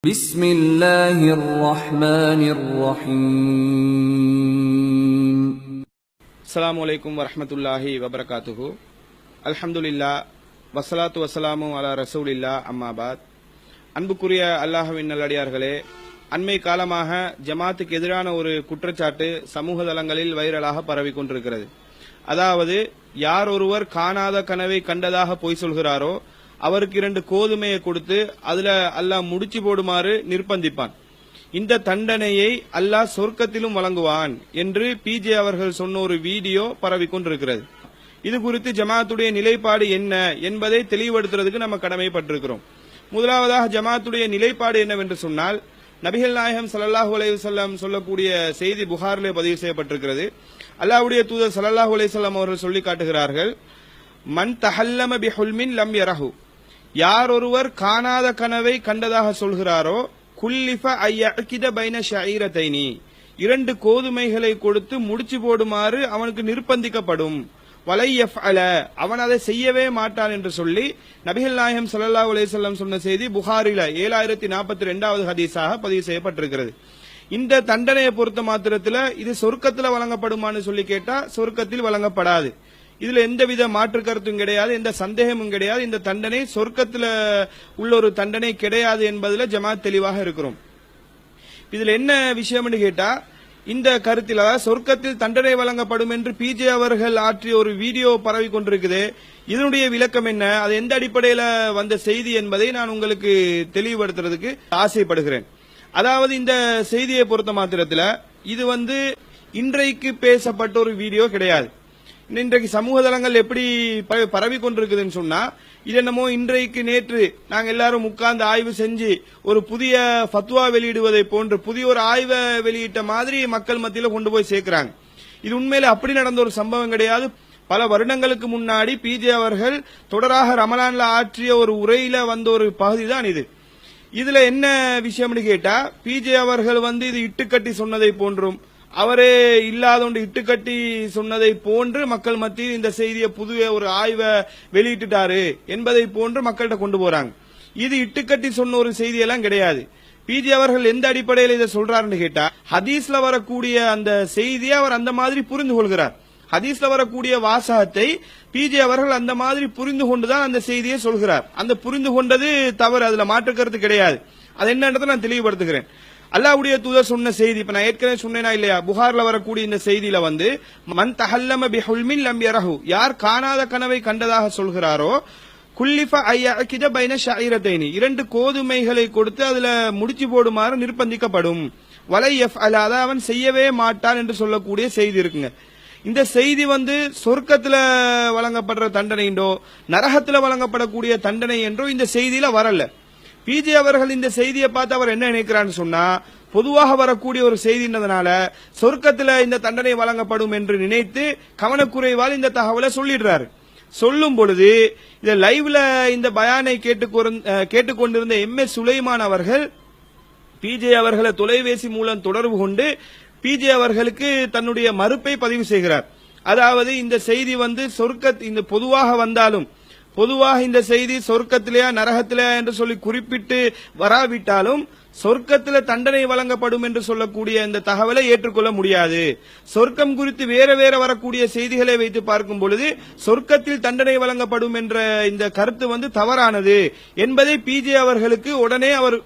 بسم الله الرحمن الرحيم அஸ்ஸலாமு அலைக்கும் வரஹ்மத்துல்லாஹி வபரகாத்துஹு அல்ஹம்துலில்லா வஸ்ஸலாத்து வஸ்ஸலாமு அலா ரசூலில்லா அம்மாபாத் அன்புக்குரிய அல்லாஹ்வின் நல்லடியார்களே அண்மை காலமாக ஜமாத்துக்கு எதிரான ஒரு குற்றச்சாட்டு சமூக தளங்களில் வைரலாக பரவி கொண்டிருக்கிறது அதாவது யார் ஒருவர் காணாத கனவை கண்டதாக பொய் சொல்கிறாரோ அவருக்கு இரண்டு கோதுமையை கொடுத்து அதுல அல்லாஹ் முடிச்சு போடுமாறு நிர்பந்திப்பான். இந்த தண்டனையை அல்லாஹ் சொர்க்கத்திலும் வழங்குவான் என்று பிஜே அவர்கள் சொன்ன ஒரு வீடியோ பரவி கொண்டிருக்கிறது இது குறித்து ஜமாத்துடைய நிலைப்பாடு என்ன என்பதை தெளிவுபடுத்துறதுக்கு நம்ம கடமைப்பட்டிருக்கிறோம். முதலாவதாக ஜமாத்துடைய நிலைப்பாடு என்னவென்று சொன்னால் நபிகள் நாயகம் சல்லாஹூ அலைஹி சொல்லக்கூடிய செய்தி புகாரிலே பதிவு செய்யப்பட்டிருக்கிறது. அல்லாஹுடைய தூதர் சல்லாஹூ அலைஹி அவர்கள் சொல்லி காட்டுகிறார்கள் மன் தஹல்லம பிஹுல்மின் லம் யரஹு. யார் ஒருவர் காணாத கனவை கண்டதாக சொல்கிறாரோ குல்லிஃப ஐயக்கித பைன ஷஈரத்தைனி இரண்டு கோதுமைகளை கொடுத்து முடிச்சு போடுமாறு அவனுக்கு நிர்பந்திக்கப்படும் வலை அல அவன் அதை செய்யவே மாட்டான் என்று சொல்லி நபிகள் நாயகம் சல்லா அலிசல்லாம் சொன்ன செய்தி புகாரில ஏழாயிரத்தி நாற்பத்தி ரெண்டாவது ஹதீஸாக பதிவு செய்யப்பட்டிருக்கிறது. இந்த தண்டனையை பொறுத்த மாத்திரத்தில் இது சொர்க்கத்தில் வழங்கப்படுமான்னு சொல்லி கேட்டா சொர்க்கத்தில் வழங்கப்படாது. இதுல எந்தவித மாற்று கருத்தும் கிடையாது எந்த சந்தேகமும் கிடையாது. இந்த தண்டனை சொர்க்கத்தில் உள்ள ஒரு தண்டனை கிடையாது என்பதில் ஜமாத் தெளிவாக இருக்கிறோம். இதுல என்ன விஷயம்னு கேட்டா இந்த கருத்தில் அதாவது சொர்க்கத்தில் தண்டனை வழங்கப்படும் என்று பிஜே அவர்கள் ஆற்றிய ஒரு வீடியோ பரவி கொண்டிருக்குது. இதனுடைய விளக்கம் என்ன? அது எந்த அடிப்படையில் வந்த செய்தி என்பதை நான் உங்களுக்கு தெளிவுபடுத்துறதுக்கு ஆசைப்படுகிறேன். அதாவது இந்த செய்தியை பொறுத்த மாத்திரத்தில் இது வந்து இன்றைக்கு பேசப்பட்ட ஒரு வீடியோ கிடையாது. இன்றைக்கு சமூக தளங்கள் எப்படி பரவி கொண்டிருக்குதுன்னு சொன்னா இது என்னமோ இன்றைக்கு நேற்று நாங்க எல்லாரும் உட்கார்ந்து ஆய்வு செஞ்சு ஒரு புதிய ஃபத்வா வெளியிடுவதை போன்று புதிய ஒரு ஆய்வை வெளியிட்ட மாதிரி மக்கள் மத்தியில கொண்டு போய் சேர்க்கிறாங்க. இது உண்மையில அப்படி நடந்த ஒரு சம்பவம் கிடையாது. பல வருடங்களுக்கு முன்னாடி பிஜே அவர்கள் தொடராக ரமலான்ல ஆற்றிய ஒரு உரையில வந்த ஒரு பகுதி தான் இது. இதுல என்ன விஷயம்னு கேட்டா பிஜே அவர்கள் வந்து இது இட்டுக்கட்டி சொன்னதை போன்றும் அவரே இல்லாதொண்டு இட்டுக்கட்டி சொன்னதை போன்று மக்கள் மத்தியில் இந்த செய்தியை புதுவே ஒரு ஆய்வை வெளியிட்டுட்டாரு என்பதை போன்று மக்கள்கிட்ட கொண்டு போறாங்க. இது இட்டுக்கட்டி சொன்ன ஒரு செய்தியெல்லாம் கிடையாது. பிஜி அவர்கள் எந்த அடிப்படையில் இதை சொல்றாருன்னு கேட்டா ஹதீஸ்ல வரக்கூடிய அந்த செய்தியை அவர் அந்த மாதிரி புரிந்து கொள்கிறார். ஹதீஸ்ல வரக்கூடிய வாசகத்தை பிஜே அவர்கள் அந்த மாதிரி புரிந்து கொண்டுதான் அந்த செய்தியை சொல்கிறார். அந்த புரிந்து கொண்டது தவறு அதுல மாற்று கருத்து கிடையாது. அது என்னன்றதை நான் தெளிவுபடுத்துகிறேன். அல்லாவுடைய தூதர் சொன்ன செய்தி இப்ப நான் ஏற்கனவே சொன்னேனா இல்லையா? புகார்ல வரக்கூடிய இந்த செய்தியில வந்து மன் தஹல்லம பிஹுல்மின் லம் யரஹு யார் காணாத கனவை கண்டதாக சொல்கிறாரோ குல்லிஃப ஐயக்கித பைன ஷாயிரத்தைனி இரண்டு கோதுமைகளை கொடுத்து அதுல முடிச்சு போடுமாறு நிர்பந்திக்கப்படும். வலை எஃப் அல்லாத அவன் செய்யவே மாட்டான் என்று சொல்லக்கூடிய செய்தி இருக்குங்க. இந்த செய்தி வந்து சொர்க்கத்துல வழங்கப்படுற தண்டனைண்டோ நரகத்துல வழங்கப்படக்கூடிய தண்டனை என்றோ இந்த செய்தியில வரல. பிஜே அவர்கள் இந்த செய்தியை பார்த்து அவர் என்ன நினைக்கிறான்னு சொன்னா பொதுவாக வரக்கூடிய ஒரு செய்தின்றதுனால சொர்க்கத்தில் இந்த தண்டனை வழங்கப்படும் என்று நினைத்து கவனக்குறைவால் இந்த தகவலை சொல்லிடுறாரு. சொல்லும் பொழுது இந்த லைவ்ல இந்த பயானை கேட்டுக்கொண்டிருந்த எம் எஸ் சுலைமான் அவர்கள் பிஜே அவர்களை தொலைபேசி மூலம் தொடர்பு கொண்டு பிஜே அவர்களுக்கு தன்னுடைய மறுப்பை பதிவு செய்கிறார். அதாவது இந்த செய்தி வந்து சொர்க்க இந்த பொதுவாக வந்தாலும் பொதுவாக இந்த செய்தி சொர்க்கத்திலேயா நரகத்திலேயா என்று சொல்லி குறிப்பிட்டு வராவிட்டாலும் சொர்க்கத்தில் தண்டனை வழங்கப்படும் என்று சொல்லக்கூடிய இந்த தகவலை ஏற்றுக்கொள்ள முடியாது. சொர்க்கம் குறித்து வேற வேற வரக்கூடிய செய்திகளை வைத்து பார்க்கும் பொழுது சொர்க்கத்தில் தண்டனை வழங்கப்படும் என்ற இந்த கருத்து வந்து தவறானது என்பதை பிஜே அவர்களுக்கு உடனே அவர்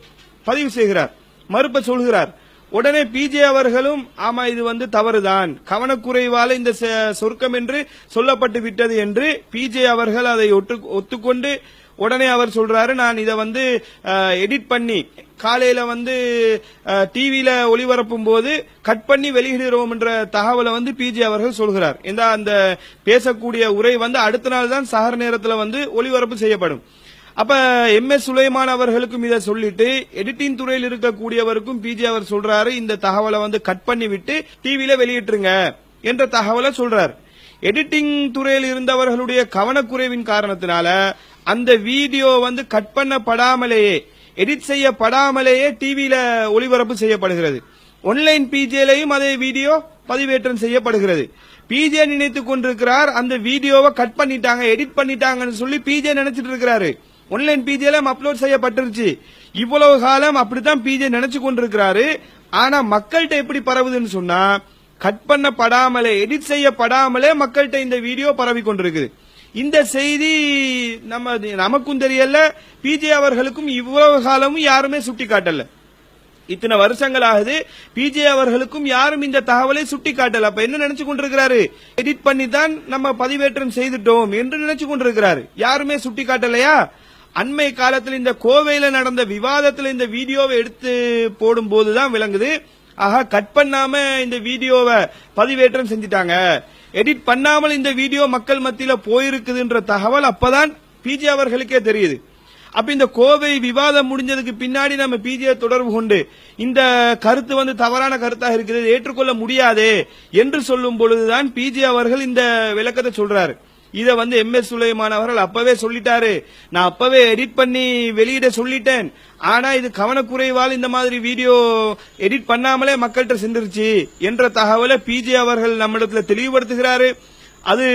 பதிவு செய்கிறார். மறுப்ப சொல்கிறார். உடனே பிஜே அவர்களும் ஆமா இது வந்து தவறுதான். கவனக்குறைவால இந்த ச- சொர்க்கம் என்று சொல்லப்பட்டு விட்டது என்று பிஜே அவர்கள் அதை ஒத்துக்கொண்டு உடனே அவர் சொல்றாரு நான் இதை வந்து எடிட் பண்ணி காலையில வந்து டிவியில ஒளிபரப்பும் போது கட் பண்ணி வெளியிடுகிறோம் என்ற தகவலை வந்து பிஜே அவர்கள் சொல்கிறார். இந்த அந்த பேசக்கூடிய உரை வந்து அடுத்த நாள் தான் சகர் நேரத்தில் வந்து ஒளிபரப்பு செய்யப்படும். அப்ப எம் எஸ் சுலைமான் அவர்களுக்கும் இதை சொல்லிட்டு எடிட்டிங் துறையில் இருக்கக்கூடியவருக்கும் பிஜே அவர் சொல்றாரு இந்த தகவலை வந்து கட் பண்ணி விட்டு டிவியில வெளியிட்டுருங்க என்ற தகவலை சொல்றார். எடிட்டிங் துறையில் இருந்தவர்களுடைய கவனக்குறைவின் காரணத்தினால அந்த வீடியோ வந்து கட் பண்ணப்படாமலேயே எடிட் செய்யப்படாமலேயே டிவியில ஒளிபரப்பு செய்யப்படுகிறது. ஒன்லைன் பிஜேலையும் அதே வீடியோ பதிவேற்றம் செய்யப்படுகிறது. பிஜே நினைத்துக் கொண்டிருக்கிறார் அந்த வீடியோவை கட் பண்ணிட்டாங்க எடிட் பண்ணிட்டாங்கன்னு சொல்லி பிஜே நினைச்சிட்டு இருக்கிறாரு. ஒன்லைன் பிஜேல அப்லோட் செய்யப்பட்டிருச்சு. இவ்வளவு காலம் அப்படித்தான் பிஜே நினைச்சு கொண்டிருக்கிறாரு. ஆனா மக்கள்கிட்ட எப்படி பரவுதுன்னு சொன்னா கட் பண்ணப்படாமலே எடிட் செய்யப்படாமலே மக்கள்கிட்ட இந்த வீடியோ பரவி கொண்டிருக்குது. இந்த செய்தி நம்ம நமக்கும் தெரியல பிஜே அவர்களுக்கும் இவ்வளவு காலமும் யாருமே சுட்டி காட்டல. இத்தனை வருஷங்கள் ஆகுது பிஜே அவர்களுக்கும் யாரும் இந்த தகவலை சுட்டி காட்டல. அப்ப என்ன நினைச்சு கொண்டிருக்கிறாரு? எடிட் பண்ணி தான் நம்ம பதிவேற்றம் செய்துட்டோம் என்று நினைச்சு கொண்டிருக்கிறாரு. யாருமே சுட்டி காட்டலையா? அண்மை காலத்தில் இந்த கோவையில நடந்த விவாதத்தில் இந்த வீடியோவை எடுத்து போடும் போதுதான் விளங்குது. ஆக கட் பண்ணாம இந்த வீடியோவை பதிவேற்றம் செஞ்சிட்டாங்க. எடிட் பண்ணாமல் இந்த வீடியோ மக்கள் மத்தியில போயிருக்குதுன்ற தகவல் அப்பதான் பிஜே அவர்களுக்கே தெரியுது. அப்ப இந்த கோவை விவாதம் முடிஞ்சதுக்கு பின்னாடி நம்ம பிஜே தொடர்பு கொண்டு இந்த கருத்து வந்து தவறான கருத்தாக இருக்குது ஏற்றுக்கொள்ள முடியாதே என்று சொல்லும் பொழுதுதான் பிஜே அவர்கள் இந்த விளக்கத்தை சொல்றாரு. இத வந்து எம் எஸ் சுலைமான் அவர்கள் அப்பவே சொல்லிட்டாரு. நான் அப்பவே எடிட் பண்ணி வெளியிட சொல்லிட்டேன். ஆனா இது கவனக்குறைவால் இந்த மாதிரி வீடியோ எடிட் பண்ணாமலே மக்கள்கிட்ட சென்றுருச்சு என்ற தகவலை பிஜே அவர்கள் நம்மிடத்துல தெளிவுபடுத்துகிறாரு. அது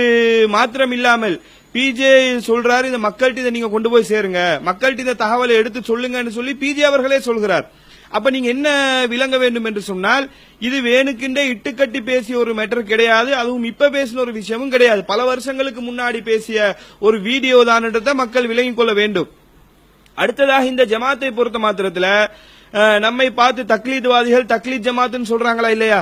மாத்திரம் இல்லாமல் பிஜே சொல்றாரு இந்த மக்கள்கிட்ட இதை நீங்க கொண்டு போய் சேருங்க. மக்கள்கிட்ட இந்த தகவலை எடுத்து சொல்லுங்கன்னு சொல்லி பிஜே அவர்களே சொல்கிறார். அப்ப நீங்க என்ன விளங்க வேண்டும் என்று சொன்னால் இது வேணுக்கின்றே இட்டுக்கட்டி பேசிய ஒரு மேட்டர் கிடையாது அதுவும் இப்ப பேசின ஒரு விஷயமும் கிடையாது. பல வருஷங்களுக்கு முன்னாடி பேசிய ஒரு வீடியோ தான் மக்கள் விளங்கிக் கொள்ள வேண்டும். அடுத்ததாக இந்த ஜமாத்தை பொறுத்த மாத்திரத்துல நம்மை பார்த்து தக்லீத்வாதிகள் தக்லீத் ஜமாத்துன்னு சொல்றாங்களா இல்லையா?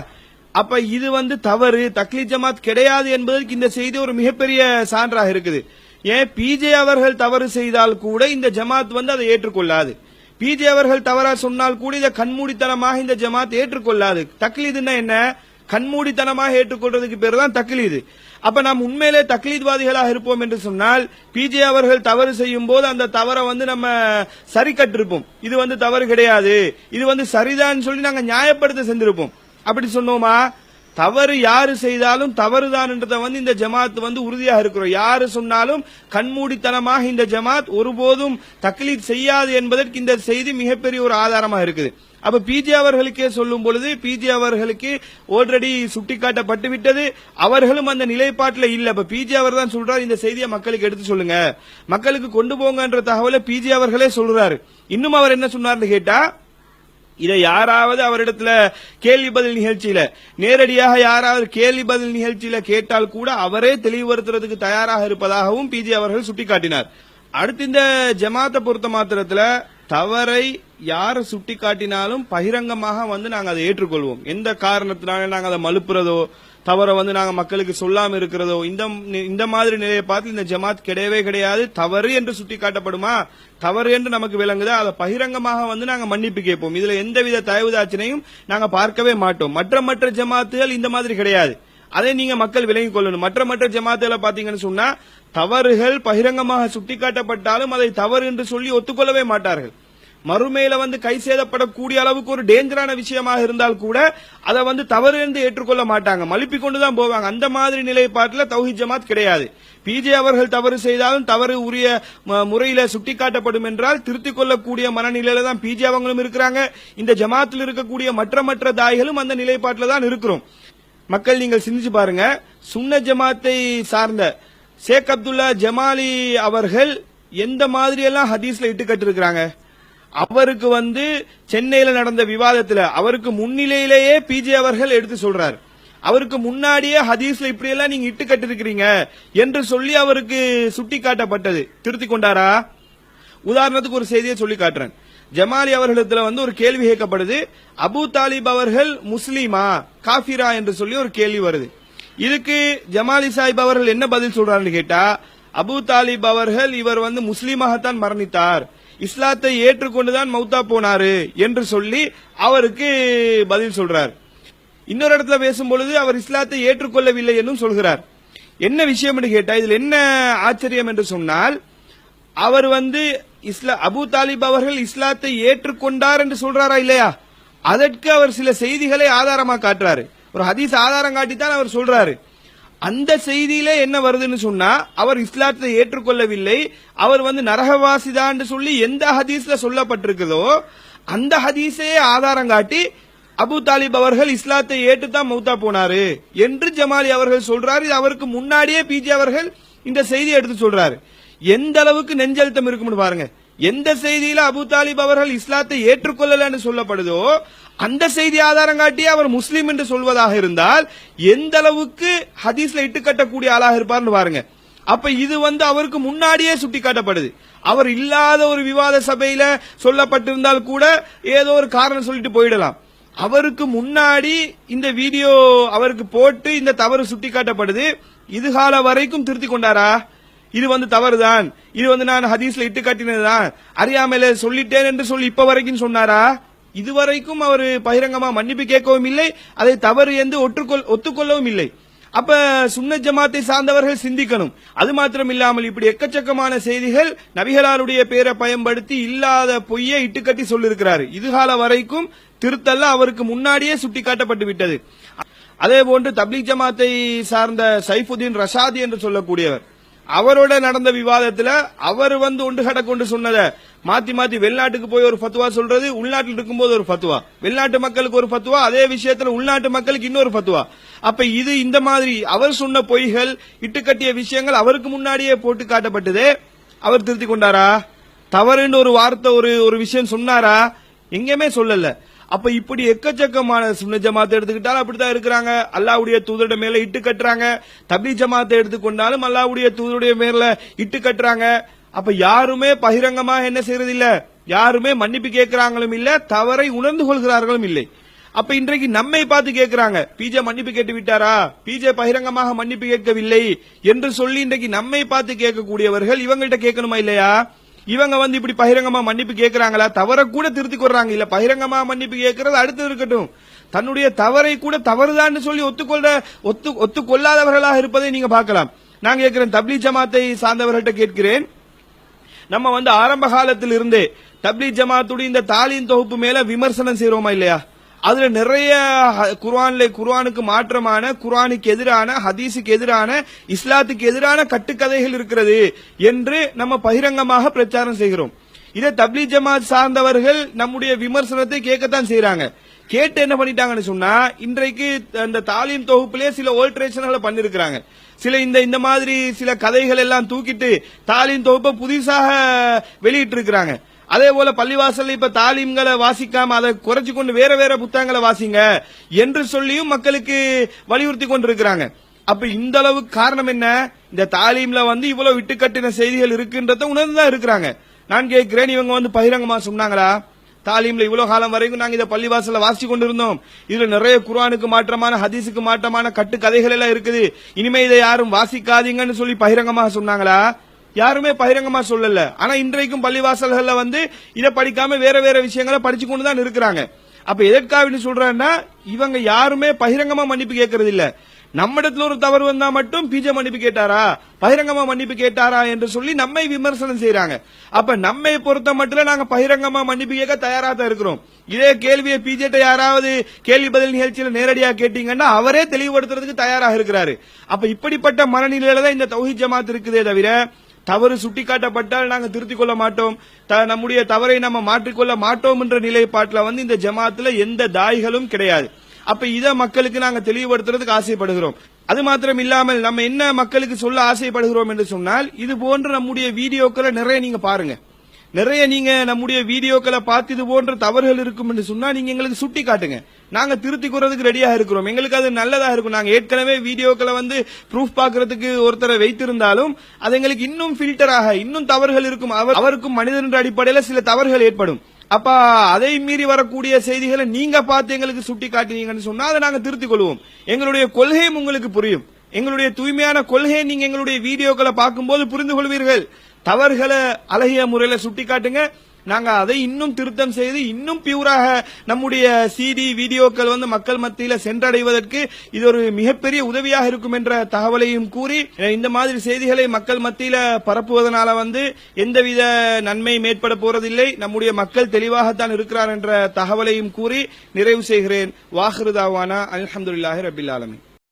அப்ப இது வந்து தவறு. தக்லீத் ஜமாத் கிடையாது என்பதற்கு இந்த செய்தி ஒரு மிகப்பெரிய சான்றாக இருக்குது. ஏன்? பிஜே அவர்கள் தவறு செய்தால் கூட இந்த ஜமாத் வந்து அதை ஏற்றுக்கொள்ளாது. பிஜே அவர்கள் தவறா சொன்னால் கூட இதை கண்மூடித்தனமாக இந்த ஜமாத் ஏற்றுக்கொள்ளாது. தக்லீதுன்னா என்ன? கண்மூடித்தனமாக ஏற்றுக்கொள்றதுக்கு பேர் தான் தக்லீது. அப்ப நாம் உண்மையிலே தக்லீத்வாதிகளாக இருப்போம் என்று சொன்னால் பிஜே அவர்கள் தவறு செய்யும் போது அந்த தவறை வந்து நம்ம சரி கட்டிருப்போம் இது வந்து தவறு கிடையாது. இது வந்து சரிதான் சொல்லி நாங்க நியாயப்படுத்த செஞ்சிருப்போம் அப்படி சொன்னோமா? தவறு யாரு செய்தாலும் தவறுதான்ன்றத வந்து இந்த ஜமாத் வந்து உறுதியாக இருக்கிறோம். யாரு சொன்னாலும் கண்மூடித்தனமாக இந்த ஜமாத் ஒருபோதும் தக்லீத் செய்யாது என்பதற்கு இந்த செய்தி மிகப்பெரிய ஒரு ஆதாரமாக இருக்குது. அப்ப பிஜே அவர்களுக்கே சொல்லும் பொழுது பிஜே அவர்களுக்கு ஆல்ரெடி சுட்டிக்காட்டப்பட்டு விட்டது. அவர்களும் அந்த நிலைப்பாட்டில் இல்ல. அப்ப பிஜே அவர் தான் சொல்றாரு இந்த செய்தியை மக்களுக்கு எடுத்து சொல்லுங்க. மக்களுக்கு கொண்டு போங்கன்ற தகவலை பிஜே அவர்களே சொல்றாரு. இன்னும் அவர் என்ன சொன்னார்னு கேட்டா இதை யாராவது அவரிடத்துல கேள்வி பதில் நிகழ்ச்சியில நேரடியாக யாராவது கேள்வி பதில் நிகழ்ச்சியில கேட்டால் கூட அவரே தெளிவுபடுத்துறதுக்கு தயாராக இருப்பதாகவும் பிஜே அவர்கள் சுட்டிக்காட்டினார். அடுத்து இந்த ஜமாத்தை பொறுத்த மாத்திரத்துல தவறை யாரை சுட்டிக்காட்டினாலும் பகிரங்கமாக வந்து நாங்கள் அதை ஏற்றுக்கொள்வோம். எந்த காரணத்தினால நாங்கள் அதை மலுப்புறதோ தவறை வந்து நாங்க மக்களுக்கு சொல்லாம இருக்கிறதோ இந்த இந்த மாதிரி நிலையை பார்த்து இந்த ஜமாத் கிடையவே கிடையாது. தவறு என்று சுட்டிக்காட்டப்படுமா? தவறு என்று நமக்கு விளங்குதா? அதை பகிரங்கமாக வந்து நாங்க மன்னிப்பு கேட்போம். இதுல எந்தவித தயவுதாச்சினையும் நாங்க பார்க்கவே மாட்டோம். மற்ற மற்ற ஜமாத்துகள் இந்த மாதிரி கிடையாது. அதை நீங்க மக்கள் விளங்கிக் கொள்ளணும். மற்ற மற்ற ஜமாத்துகளை பாத்தீங்கன்னு சொன்னா தவறுகள் பகிரங்கமாக சுட்டிக்காட்டப்பட்டாலும் அதை தவறு என்று சொல்லி ஒத்துக்கொள்ளவே மாட்டார்கள். மறுமையில வந்து கை சேதப்படக்கூடிய அளவுக்கு ஒரு டேஞ்சரான விஷயமாக இருந்தால் கூட அதை வந்து தவறு என்று ஏற்றுக்கொள்ள மாட்டாங்க. மழுப்பி கொண்டுதான் போவாங்க. அந்த மாதிரி நிலைப்பாட்டில் தௌஹித் ஜமாத் கிடையாது. பிஜே அவர்கள் தவறு செய்தாலும் தவறு உரிய ம- முறையில சுட்டிக்காட்டப்படும் என்றால் திருத்திக் கொள்ளக்கூடிய மனநிலையில தான் பிஜே அவங்களும் இருக்கிறாங்க. இந்த ஜமாத்தில் இருக்கக்கூடிய மற்ற மற்ற தாய்களும் அந்த நிலைப்பாட்டில் தான் இருக்கிறோம். மக்கள் நீங்கள் சிந்திச்சு பாருங்க. சுன்ன ஜமாத்தை சார்ந்த ஷேக் அப்துல்லா ஜமாலி அவர்கள் எந்த மாதிரி எல்லாம் ஹதீஸ்ல இட்டுக்கட்டு இருக்கிறாங்க அவருக்கு வந்து சென்னையில நடந்த விவாதத்துல அவருக்கு முன்னிலையிலேயே பிஜே அவர்கள் எடுத்து சொல்றார். அவருக்கு முன்னாடியே ஹதீஸ்ல இப்படி எல்லாம் நீங்க இட்டு கட்டிருக்கிறீங்க என்று சொல்லி அவருக்கு சுட்டி காட்டப்பட்டது திருத்தி கொண்டாரா? உதாரணத்துக்கு ஒரு செய்தியை சொல்லி காட்டுறேன். ஜமாலி அவர்களிடத்துல வந்து ஒரு கேள்வி கேட்கப்படுது. அபு தாலிப் அவர்கள் முஸ்லீமா காஃபிரா என்று சொல்லி ஒரு கேள்வி வருது. இதுக்கு ஜமாலி சாஹிப் அவர்கள் என்ன பதில் சொல்றாருன்னு கேட்டா அபு தாலிப் அவர்கள் இவர் வந்து முஸ்லீமாகத்தான் மரணித்தார். இஸ்லாத்தை ஏற்றுக்கொண்டுதான் மௌத்தா போனாரு என்று சொல்லி அவருக்கு பதில் சொல்றார். இன்னொரு இடத்துல பேசும்பொழுது அவர் இஸ்லாத்தை ஏற்றுக்கொள்ளவில்லை என்றும் சொல்கிறார். என்ன விஷயம் என்று கேட்டா இதில் என்ன ஆச்சரியம் என்று சொன்னால் அவர் வந்து இஸ்லா அபு தாலிப் அவர்கள் இஸ்லாத்தை ஏற்றுக்கொண்டார் என்று சொல்றாரா இல்லையா? அதற்கு அவர் சில செய்திகளை ஆதாரமாக காட்டுறாரு. ஒரு ஹதீஸ் ஆதாரம் காட்டித்தான் அவர் சொல்றாரு. அந்த செய்தியில என்ன வருதுன்னு சொன்னா அவர் இஸ்லாத்தை ஏற்றுக்கொள்ளவில்லை. அவர் வந்து நரகவாசிதான் சொல்லி எந்த ஹதீஸ்ல சொல்லப்பட்டிருக்குதோ அந்த ஹதீஸையே ஆதாரம் காட்டி அபு தாலிப் அவர்கள் இஸ்லாத்தை ஏற்றுத்தான் மௌத்தா போனாரு என்று ஜமாலி அவர்கள் சொல்றாரு. இது அவருக்கு முன்னாடியே பிஜே அவர்கள் இந்த செய்தியை எடுத்து சொல்றாரு. எந்த அளவுக்கு நெஞ்சழுத்தம் இருக்கும்னு பாருங்க. எந்த செய்தியில அபு தாலிப் அவர்கள் இஸ்லாத்தை ஏற்றுக்கொள்ளலன்னு சொல்லப்படுதோ அந்த செய்தி ஆதாரம் காட்டி அவர் முஸ்லீம் என்று சொல்வதாக இருந்தால் எந்த அளவுக்கு ஹதீஸ்ல இட்டுக்கட்டக்கூடிய ஆளாக இருப்பார்னு பாருங்க. அப்ப இது வந்து அவருக்கு முன்னாடியே சுட்டி காட்டப்படுது. அவர் இல்லாத ஒரு விவாத சபையில சொல்லப்பட்டிருந்தால் கூட ஏதோ ஒரு காரணம் சொல்லிட்டு போயிடலாம். அவருக்கு முன்னாடி இந்த வீடியோ அவருக்கு போட்டு இந்த தவறு சுட்டி காட்டப்படுது. இது கால வரைக்கும் திருத்தி கொண்டாரா? இது வந்து தவறுதான். இது வந்து நான் ஹதீஸ்ல இட்டு காட்டினதுதான். அறியாமையில சொல்லிட்டேன் என்று சொல்லி இப்ப வரைக்கும் சொன்னாரா? இதுவரைக்கும் அவர் பகிரங்கமா மன்னிப்பு கேட்கவும் இல்லை அதை தவறு என்று ஒற்றுக்கொள் ஒத்துக்கொள்ளவும் இல்லை. அப்ப சுன்ன ஜமாத்தை சார்ந்தவர்கள் சிந்திக்கணும். அது மாத்திரம் இல்லாமல் இப்படி எக்கச்சக்கமான செய்திகள் நபிகளாருடைய பேரை பயன்படுத்தி இல்லாத பொய்யை இட்டுக்கட்டி சொல்லிருக்கிறார் இதுகால வரைக்கும் திருத்தல்ல அவருக்கு முன்னாடியே சுட்டிக்காட்டப்பட்டு விட்டது. அதே போன்று தப்லீக் ஜமாத்தை சார்ந்த சைஃபுதீன் ரஷாதி என்று சொல்லக்கூடியவர். அவரோட நடந்த விவாதத்துல அவர் வந்து ஒன்று கடக்கொண்டு சொன்னதை மாத்தி மாத்தி வெளிநாட்டுக்கு போய் ஒரு ஃபத்துவா சொல்றது உள்நாட்டில் இருக்கும்போது ஒரு ஃபத்துவா. வெளிநாட்டு மக்களுக்கு ஒரு ஃபத்துவா அதே விஷயத்துல உள்நாட்டு மக்களுக்கு இன்னொரு ஃபத்துவா. அப்ப இது இந்த மாதிரி அவர் சொன்ன பொய்கள் இட்டுக்கட்டிய விஷயங்கள் அவருக்கு முன்னாடியே போட்டு காட்டப்பட்டது. அவர் திருத்தி கொண்டாரா? தவறுன்னு ஒரு வார்த்தை ஒரு ஒரு விஷயம் சொன்னாரா? எங்கேயுமே சொல்லல. அப்ப இப்படி எக்கச்சக்கமான சுன்ன ஜமாத்தை எடுத்துக்கிட்டாலும் அப்படித்தான் இருக்கிறாங்க. அல்லாவுடைய தூதருடைய மேல இட்டு கட்டுறாங்க. தபி ஜமாத்தை எடுத்துக்கொண்டாலும் அல்லாவுடைய தூதருடைய மேல இட்டு கட்டுறாங்க. அப்ப யாருமே பகிரங்கமாக என்ன செய்யறது இல்ல. யாருமே மன்னிப்பு கேட்கிறாங்களும் இல்ல. தவறை உணர்ந்து கொள்கிறார்களும் இல்லை. அப்ப இன்றைக்கு நம்மை பார்த்து கேட்கிறாங்க. பிஜே மன்னிப்பு கேட்டு விட்டாரா? பிஜே பகிரங்கமாக மன்னிப்பு கேட்கவில்லை என்று சொல்லி இன்றைக்கு நம்மை பார்த்து கேட்கக்கூடியவர்கள் இவங்கள்ட்ட கேட்கணுமா இல்லையா? இவங்க வந்து இப்படி பகிரங்கமா மன்னிப்பு கேட்கிறாங்களா தவற கூட திருத்தி கொள்றாங்க. இல்ல பகிரங்கமா மன்னிப்பு கேட்கறது அடுத்து இருக்கட்டும். தன்னுடைய தவறை கூட தவறுதான்னு சொல்லி ஒத்துக்கொள்ள ஒத்து ஒத்துக்கொள்ளாதவர்களாக இருப்பதை நீங்க பார்க்கலாம். நான் கேட்கிறேன் தப்லீ ஜமாத்தை சார்ந்தவர்கள்ட்ட கேட்கிறேன். நம்ம வந்து ஆரம்ப காலத்தில் இருந்தே தப்லி ஜமாத்துடைய இந்த தாலின் தொகுப்பு மேல விமர்சனம் செய்யறோமா இல்லையா? அதுல நிறைய குர்ஆன்ல குர்ஆனுக்கு மாற்றமான குர்ஆனுக்கு எதிரான ஹதீஸுக்கு எதிரான இஸ்லாத்துக்கு எதிரான கட்டுக்கதைகள் இருக்கிறது என்று நம்ம பகிரங்கமாக பிரச்சாரம் செய்கிறோம். இதை தப்லீ ஜமாத் சார்ந்தவர்கள் நம்முடைய விமர்சனத்தை கேட்கத்தான் செய்யறாங்க கேட்டு என்ன பண்ணிட்டாங்கன்னு சொன்னா இன்றைக்கு அந்த தாலீம் தொகுப்பிலே சில ஓல்ட்ரேஷன்களை பண்ணிருக்கிறாங்க. சில இந்த இந்த மாதிரி சில கதைகள் எல்லாம் தூக்கிட்டு தாலீம் தொகுப்பை புதுசாக வெளியிட்டு இருக்கிறாங்க அதே போல பள்ளிவாசல் இப்ப தாலீம்களை வாசிக்காம அதை குறைச்சு கொண்டு வேற வேற புத்தகங்களை வாசிங்க என்று சொல்லியும் மக்களுக்கு வலியுறுத்தி கொண்டிருக்கிறாங்க. அப்ப இந்த அளவுக்கு காரணம் என்ன? இந்த தாலீம்ல வந்து இவ்வளவு விட்டுக்கட்டின செய்திகள் இருக்குன்றத உணர்ந்துதான் இருக்கிறாங்க. நான் கேட்கிறேன் இவங்க வந்து பகிரங்கமா சொன்னாங்களா? தாலீம்ல இவ்வளவு காலம் வரைக்கும் நாங்க இதை பள்ளிவாசல வாசிச்சு கொண்டிருந்தோம். இதுல நிறைய குரானுக்கு மாற்றமான ஹதீஸுக்கு மாற்றமான கட்டு கதைகள் எல்லாம் இருக்குது. இனிமே இதை யாரும் வாசிக்காதீங்கன்னு சொல்லி பகிரங்கமாக சொன்னாங்களா? யாருமே பகிரங்கமா சொல்லல. ஆனா இன்றைக்கும் பள்ளிவாசல்கள்ல வந்து இதை படிக்காம வேற வேற விஷயங்களை படிச்சு கொண்டு தான் இருக்கிறாங்க. அப்ப எதற்காக சொல்றேன்னா இவங்க யாருமே பகிரங்கமா மன்னிப்பு கேட்கறது இல்ல நம்மிடத்துல ஒரு தவறு வந்தா மட்டும் பிஜே மன்னிப்பு கேட்டாரா? பகிரங்கமா மன்னிப்பு கேட்டாரா என்று சொல்லி நம்மை விமர்சனம் செய்யறாங்க அப்ப நம்மை பொறுத்த மட்டும் நாங்க பகிரங்கமா மன்னிப்பு கேட்க தயாரா தான் இருக்கிறோம். இதே கேள்வியை பிஜேட்ட யாராவது கேள்வி பதில் நிகழ்ச்சியில நேரடியா கேட்டீங்கன்னா அவரே தெளிவுபடுத்துறதுக்கு தயாராக இருக்கிறாரு. அப்ப இப்படிப்பட்ட மனநிலையில தான் இந்த தௌஹி ஜமாத் இருக்குதே தவிர தவறு சுட்டிக்காட்டப்பட்டால் நாங்கள் திருத்திக் கொள்ள மாட்டோம். த- நம்முடைய தவறை நம்ம மாற்றிக்கொள்ள மாட்டோம் என்ற நிலைப்பாட்டில் வந்து இந்த ஜமாத்துல எந்த தாய்களும் கிடையாது. அப்ப இதை மக்களுக்கு நாங்கள் தெளிவுபடுத்துறதுக்கு ஆசைப்படுகிறோம். அது மாத்திரம் இல்லாமல் நம்ம என்ன மக்களுக்கு சொல்ல ஆசைப்படுகிறோம் என்று சொன்னால் இது போன்ற நம்முடைய வீடியோக்களை நிறைய நீங்க பாருங்க. நிறைய நீங்க நம்முடைய வீடியோக்களை பார்த்து இது போன்ற தவறுகள் இருக்கும் என்று சொன்னா நீங்க எங்களுக்கு சுட்டி காட்டுங்க. நாங்க திருத்திக் கொறதுக்கு ரெடியா இருக்கிறோம். எங்களுக்கு அது நல்லதா இருக்கும். நாங்க ஏற்கனவே வீடியோக்களை வந்து ப்ரூஃப் பார்க்கறதுக்கு ஒருத்தரை வைத்திருந்தாலும் அது எங்களுக்கு இன்னும் ஃபில்டராக இன்னும் தவறுகள் இருக்கும். அவர் அவருக்கும் மனிதன் அடிப்படையில் அடிப்படையில சில தவறுகள் ஏற்படும். அப்ப அதை மீறி வரக்கூடிய செய்திகளை நீங்க பார்த்து எங்களுக்கு சுட்டி காட்டினீங்கன்னு சொன்னா அதை நாங்க திருத்திக் கொள்வோம். எங்களுடைய கொள்கையும் உங்களுக்கு புரியும். எங்களுடைய தூய்மையான கொள்கையை நீங்க எங்களுடைய வீடியோக்களை பார்க்கும்போது புரிந்து கொள்வீர்கள் தவறுகளை அழகிய முறையில சுட்டி காட்டுங்க நாங்க அதை இன்னும் திருத்தம் செய்து இன்னும் பியூராக நம்முடைய சிடி வீடியோக்கள் வந்து மக்கள் மத்தியில சென்றடைவதற்கு இது ஒரு மிகப்பெரிய உதவியாக இருக்கும் என்ற தகவலையும் கூறி இந்த மாதிரி செய்திகளை மக்கள் மத்தியில பரப்புவதனால வந்து எந்தவித நன்மையும் ஏற்பட போறதில்லை. நம்முடைய மக்கள் தெளிவாகத்தான் இருக்கிறார் என்ற தகவலையும் கூறி நிறைவு செய்கிறேன். வாஹிருதாவானா. அலமதுல்லாஹி ரபில் ஆலமின்.